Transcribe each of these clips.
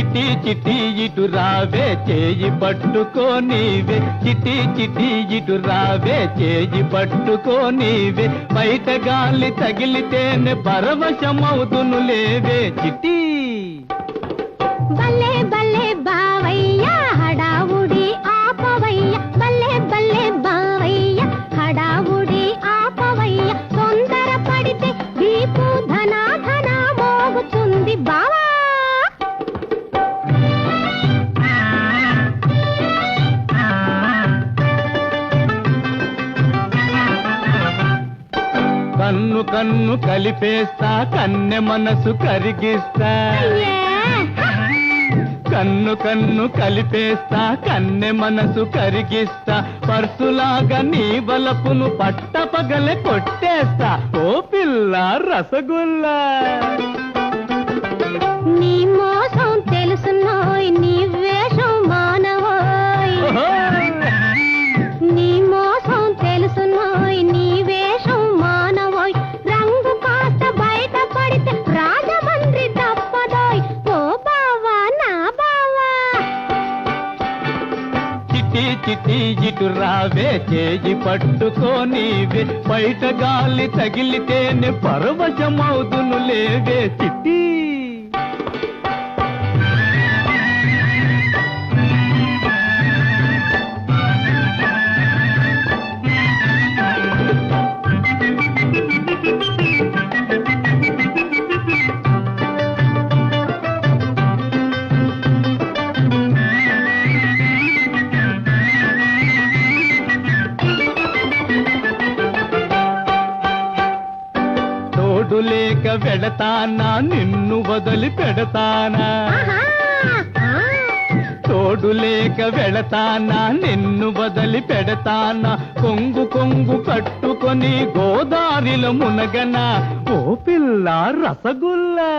చిటి ఇటు రావే చేయి పట్టుకోనివే చిటి చిటి ఇటు రావే చేయి పట్టుకోనివే బయట గాలి తగిలితేనే పరవశమవుతును లేవే. చిటీ కన్ను కన్ను కలిపేస్తా కన్నె మనసు కరిగిస్తా. కన్ను కన్ను కలిపేస్తా కన్నె మనసు కరిగిస్తా. పర్సులాగా నీ బలపును పట్టపగలే కొట్టేస్తా. ఓ పిల్ల రసగుల్లా. చిటి తీజిటు రావే చేయి పట్టుకోనివే బయట గాలి తగిలితేనే పరవశమవుదును లేవే చిట్టి. తోడు లేక వెడతానా నిన్ను వదిలి పెడతానా. తోడు లేక వెళతానా నిన్ను వదిలి పెడతానా? కొంగు కొంగు కట్టుకొని గోదారిలో మునగనా? ఓ పిల్ల రసగుల్లా!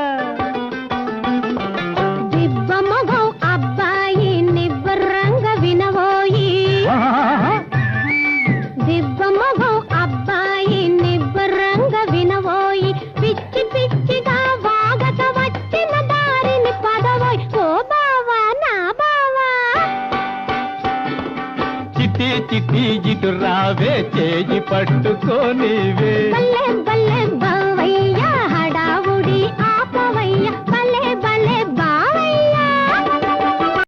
చిటి తీజిటు రావే చేయి పట్టుకోనివే